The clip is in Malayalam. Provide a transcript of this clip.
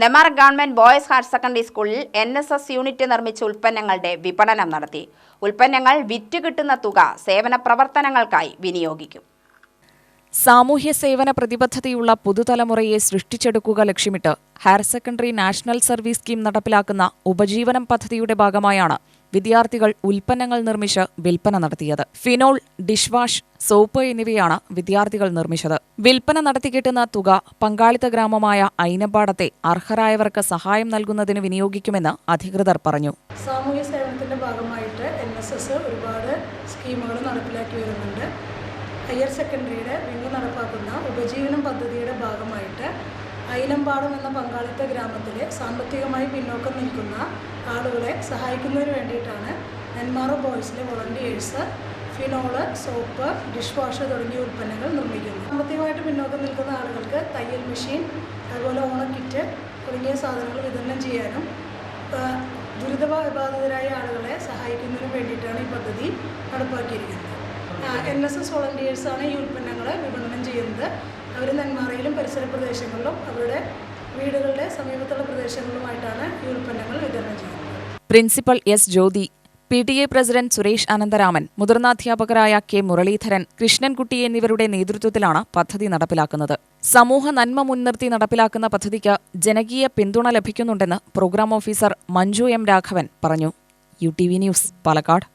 Nenmara government boys higher secondary സ്കൂളിൽ എൻ എസ് എസ് യൂണിറ്റ് നിർമ്മിച്ച ഉൽപ്പന്നങ്ങളുടെ വിപണനം നടത്തി. ഉൽപ്പന്നങ്ങൾ വിറ്റ് കിട്ടുന്ന തുക സേവന പ്രവർത്തനങ്ങൾക്കായി വിനിയോഗിക്കും. സാമൂഹ്യ സേവന പ്രതിബദ്ധതയുള്ള പുതുതലമുറയെ സൃഷ്ടിച്ചെടുക്കുക ലക്ഷ്യമിട്ട് higher secondary national service scheme നടപ്പിലാക്കുന്ന ഉപജീവനം പദ്ധതിയുടെ ഭാഗമായാണ് വിദ്യാർത്ഥികൾ ഉൽപ്പന്നങ്ങൾ നിർമ്മിച്ച് വിൽപ്പന നടത്തിയത്. ഫിനോൾ ഡിഷ്വാഷ് സോപ്പ് എന്നിവയാണ് വിദ്യാർത്ഥികൾ നിർമ്മിച്ചത്. വിൽപ്പന നടത്തിക്കിട്ടുന്ന തുക പങ്കാളിത്ത ഗ്രാമമായ ഐനപ്പാടത്തെ അർഹരായവർക്ക് സഹായം നൽകുന്നതിന് വിനിയോഗിക്കുമെന്ന് അധികൃതർ പറഞ്ഞു. സാമൂഹ്യ സേവനത്തിന്റെ ഭാഗമായിട്ട് എൻ എസ് എസ് ഒരുപാട് സ്കീമുകൾ നടപ്പിലാക്കി വരുന്നുണ്ട്. ഹയർ സെക്കൻഡറിയുടെ വിങ് നടപ്പാക്കുന്ന ഉപജീവനം പദ്ധതിയുടെ ഭാഗമായിട്ട് അയിലമ്പാടം എന്ന പങ്കാളിത്ത ഗ്രാമത്തിലെ സാമ്പത്തികമായി പിന്നോക്കം നിൽക്കുന്ന ആളുകളെ സഹായിക്കുന്നതിന് വേണ്ടിയിട്ടാണ് നെന്മാറോ ബോയ്സിലെ volunteers phenol soap dish wash തുടങ്ങിയ ഉൽപ്പന്നങ്ങൾ നിർമ്മിക്കുന്നു സാമ്പത്തികമായിട്ട് പിന്നോക്കം നിൽക്കുന്ന ആളുകൾക്ക് തയ്യൽ മെഷീൻ അതുപോലെ ഓണക്കിറ്റ് തുടങ്ങിയ സാധനങ്ങൾ വിതരണം ചെയ്യാനും ദുരിതബാധിതരായ ആളുകളെ സഹായിക്കുന്നതിന് വേണ്ടിയിട്ടാണ് ഈ പദ്ധതി നടപ്പാക്കിയിരിക്കുന്നത്. എൻ എസ് എസ് വോളണ്ടിയേഴ്സാണ് ഈ ഉൽപ്പന്നങ്ങൾ വിപണനം ചെയ്യുന്നത്. അവർ നെന്മാറയിലും പരിസര പ്രദേശങ്ങളിലും അവരുടെ വീടുകളുടെ സമീപത്തുള്ള പ്രദേശങ്ങളിലുമായിട്ടാണ് ഈ ഉൽപ്പന്നങ്ങൾ വിതരണം ചെയ്യുന്നത്. Principal S Jyothi P T A president Suresh Anantharaman മുതിർന്ന അധ്യാപകരായ കെ മുരളീധരൻ കൃഷ്ണൻകുട്ടി എന്നിവരുടെ നേതൃത്വത്തിലാണ് പദ്ധതി നടപ്പിലാക്കുന്നത്. സമൂഹ നന്മ മുൻനിർത്തി നടപ്പിലാക്കുന്ന പദ്ധതിക്ക് ജനകീയ പിന്തുണ ലഭിക്കുന്നുണ്ടെന്ന് program officer Manju M Raghavan പറഞ്ഞു. U T V news Palakkad.